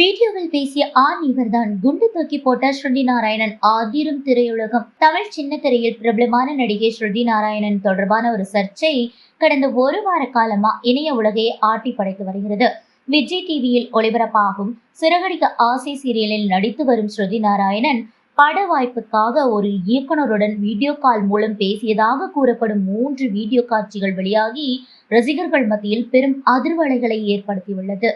வீடியோவில் பேசிய ஆண் இவர்தான் குண்டு தூக்கி போட்ட ஸ்ருதி நாராயணன் ஆதிரும் திரையுலகம். தமிழ் சின்ன திரையில் பிரபலமான நடிகை ஸ்ருதி நாராயணன் தொடர்பான ஒரு சர்ச்சை கடந்த ஒரு வார காலமா இணைய உலகையை ஆட்டி படைத்து வருகிறது. விஜய் டிவியில் ஒளிபரப்பாகும் சிறகடிக்க ஆசை சீரியலில் நடித்து வரும் ஸ்ருதி நாராயணன் பட வாய்ப்புக்காக ஒரு இயக்குனருடன் வீடியோ கால் மூலம் பேசியதாக கூறப்படும் மூன்று வீடியோ காட்சிகள் வெளியாகி ரசிகர்கள் மத்தியில் பெரும் அதிர்வலைகளை ஏற்படுத்தியுள்ளது.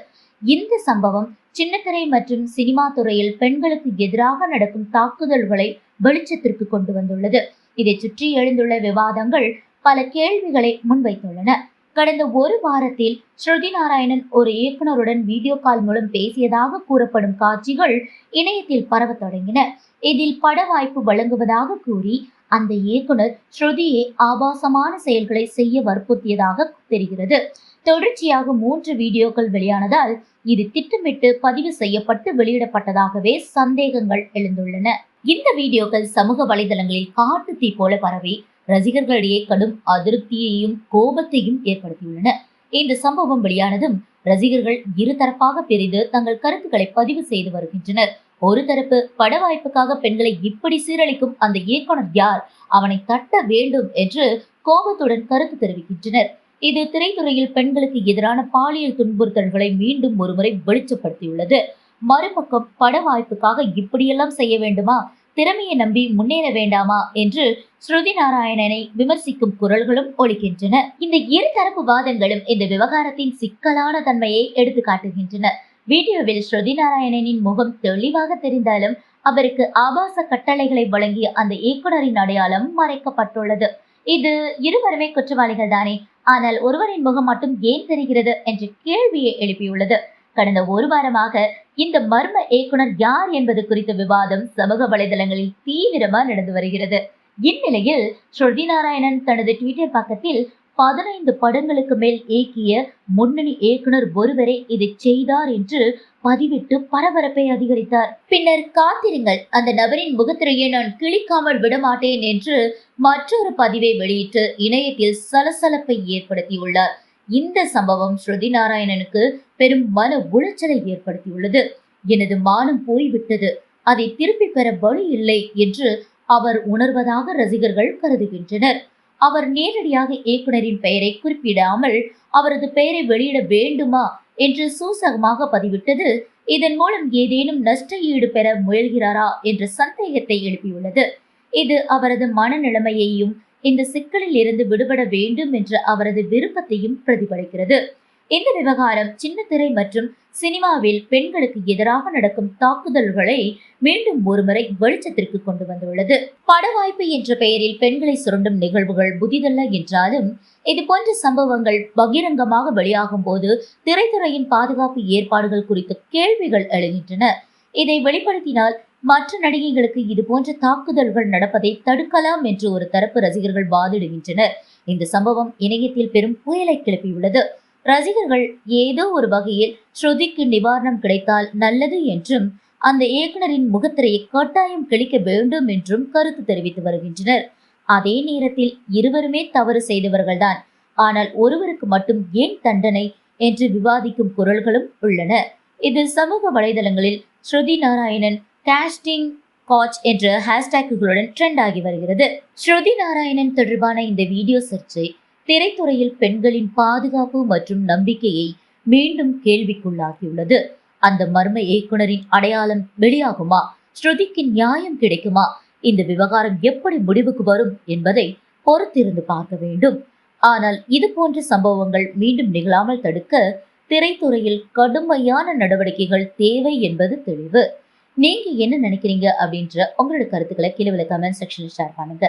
இந்த சம்பவம் சின்னத்திரை மற்றும் சினிமா துறையில் பெண்களுக்கு எதிராக நடக்கும் தாக்குதல்களை வெளிச்சத்திற்கு கொண்டு வந்துள்ளது. இதை சுற்றி எழுந்துள்ள விவாதங்கள் பல கேள்விகளை முன்வைத்துள்ளன. கடந்த ஒரு வாரத்தில் ஸ்ருதி நாராயணன் ஒரு இயக்குனருடன் வீடியோ கால் மூலம் பேசியதாக கூறப்படும் காட்சிகள் இணையத்தில் பரவத் தொடங்கின. இதில் பட வாய்ப்பு வழங்குவதாக கூறி அந்த இயக்குனர் ஸ்ருதியை ஆபாசமான செயல்களை செய்ய வற்புறுத்தியதாக தெரிகிறது. தொடர்ச்சியாக மூன்று வீடியோக்கள் வெளியானதால் இது திட்டமிட்டு பதிவு செய்யப்பட்டு வெளியிடப்பட்டதாகவே சந்தேகங்கள் எழுந்துள்ளன. இந்த வீடியோக்கள் சமூக வலைதளங்களில் காட்டு தீ போல பரவி ரசிகர்களிடையே கடும் அதிருப்தியையும் கோபத்தையும் ஏற்படுத்தியுள்ளன. இந்த சம்பவம் வெளியானதும் ரசிகர்கள் இருதரப்பாக பிரிந்து தங்கள் கருத்துக்களை பதிவு செய்து வருகின்றனர். ஒரு தரப்பு பட வாய்ப்புக்காக பெண்களை இப்படி சீரழிக்கும் அந்த இயக்குனர் யார்? அவனை தட்ட வேண்டும் என்று கோபத்துடன் கருத்து தெரிவிக்கின்றனர். இது திரைத்துறையில் பெண்களுக்கு எதிரான பாலியல் துன்புறுத்தல்களை மீண்டும் ஒருமுறை வெளிச்சப்படுத்தியுள்ளது. மறுபக்கம் பட வாய்ப்புக்காக இப்படியெல்லாம் செய்ய வேண்டுமா? திறமையை நம்பி முன்னேற வேண்டாமா என்று ஸ்ருதி நாராயணனை விமர்சிக்கும் குரல்களும் ஒழிக்கின்றன இந்த இருதரப்பு வாதங்களும் இந்த விவகாரத்தின் சிக்கலான தன்மையை எடுத்து காட்டுகின்றன. வீடியோவில் ஸ்ருதி நாராயணனின் முகம் தெளிவாக தெரிந்தாலும் அவருக்கு ஆபாச கட்டளைகளை வழங்கிய அந்த இயக்குனரின் அடையாளம் மறைக்கப்பட்டுள்ளது. இது இருவருமே குற்றவாளிகள் தானே ஆனால் ஒருவரின் முகம் மட்டும் ஏன் தெரிகிறது என்ற கேள்வியை எழுப்பியுள்ளது. கடந்த ஒரு வாரமாக இந்த மர்ம இயக்குனர் யார் என்பது குறித்த விவாதம் சமூக வலைதளங்களில் தீவிரமா நடந்து வருகிறது. இந்நிலையில் ஸ்ருதி நாராயணன் தனது ட்விட்டர் பக்கத்தில் பதினைந்து படங்களுக்கு மேல் இயக்கிய முன்னணி இயக்குனர் ஒருவரே இதை செய்தார் என்று பதிவிட்டு பரபரப்பை அதிகரித்தார். பின்னர் காத்திருங்கள் அந்த நபரின் முகத்திரையை நான் கிழிக்காமல் விடமாட்டேன் என்று மற்றொரு பதிவை வெளியிட்டு இணையத்தில் சலசலப்பை ஏற்படுத்தியுள்ளார். இந்த சம்பவம் ஸ்ருதி நாராயணனுக்கு பெரும் மன உளைச்சலை ஏற்படுத்தியுள்ளது. எனது மானம் போய்விட்டது. அதை திருப்பி பெற வழி இல்லை என்று அவர் உணர்வதாக ரசிகர்கள் கருதுகின்றனர். அவர் நேரடியாக இயக்குனரின் பெயரை குறிப்பிடாமல் அவரது பெயரை வெளியிட வேண்டுமா என்று சூசகமாக பதிவிட்டது இதன் மூலம் ஏதேனும் நஷ்ட ஈடு பெற முயல்கிறாரா என்ற சந்தேகத்தை எழுப்பியுள்ளது. இது அவரது மனநிலைமையையும் இந்த சிக்கலில் இருந்து விடுபட வேண்டும் என்ற அவரது விருப்பத்தையும் பிரதிபலிக்கிறது. இந்த விவகாரம் சின்னத்திரை மற்றும் சினிமாவில் பெண்களுக்கு எதிராக நடக்கும் தாக்குதல்களை மீண்டும் ஒருமுறை வெளிச்சத்திற்கு கொண்டு வந்துள்ளது. பட வாய்ப்பு என்ற பெயரில் பெண்களை சுரண்டும் நிகழ்வுகள் புதிதல்ல என்றாலும் இது போன்ற சம்பவங்கள் பகிரங்கமாக வெளியாகும் போது திரைத்துறையின் பாதுகாப்பு ஏற்பாடுகள் குறித்த கேள்விகள் எழுகின்றன. இதை வெளிப்படுத்தினால் மற்ற நடிகைகளுக்கு இது போன்ற தாக்குதல்கள் நடப்பதை தடுக்கலாம் என்று ஒரு தரப்பு ரசிகர்கள் வாதிடுகின்றனர். இந்த சம்பவம் இணையத்தில் பெரும் புயலை கிளப்பியுள்ளது. ரசிகர்கள் ஏதோ ஒரு வகையில் ஸ்ருதிக்கு நிவாரணம் கிடைத்தால் நல்லது என்றும் அந்த இயக்குனரின் முகத்திரையை கட்டாயம் கிழிக்க வேண்டும் என்றும் கருத்து தெரிவித்து வருகின்றனர். அதே நேரத்தில் இருவருமே தவறு செய்தவர்கள்தான். ஆனால் ஒருவருக்கு மட்டும் ஏன் தண்டனை என்று விவாதிக்கும் குரல்களும் உள்ளன. இது சமூக வலைதளங்களில் ஸ்ருதி நாராயணன் கேஸ்டிங் காச் என்ற ஹேஷ்டேக்குகளுடன் ட்ரெண்ட் ஆகி வருகிறது. ஸ்ருதி நாராயணன் தொடர்பான இந்த வீடியோ சர்ச்சை திரைத்துறையில் பெண்களின் பாதுகாப்பு மற்றும் நம்பிக்கையை மீண்டும் கேள்விக்குள்ளாகியுள்ளது. அந்த மர்ம இயக்குனரின் அடையாளம் வெளியாகுமா? ஸ்ருதிக்கு நியாயம் கிடைக்குமா? இந்த விவகாரம் எப்படி முடிவுக்கு வரும் என்பதை பொறுத்திருந்து பார்க்க வேண்டும். ஆனால் இது போன்ற சம்பவங்கள் மீண்டும் நிகழாமல் தடுக்க திரைத்துறையில் கடுமையான நடவடிக்கைகள் தேவை என்பது தெளிவு. நீங்க என்ன நினைக்கிறீங்க அப்படின்ற உங்களோட கருத்துக்களை கீழே கமெண்ட் செக்ஷனில் ஷேர் பண்ணுங்க.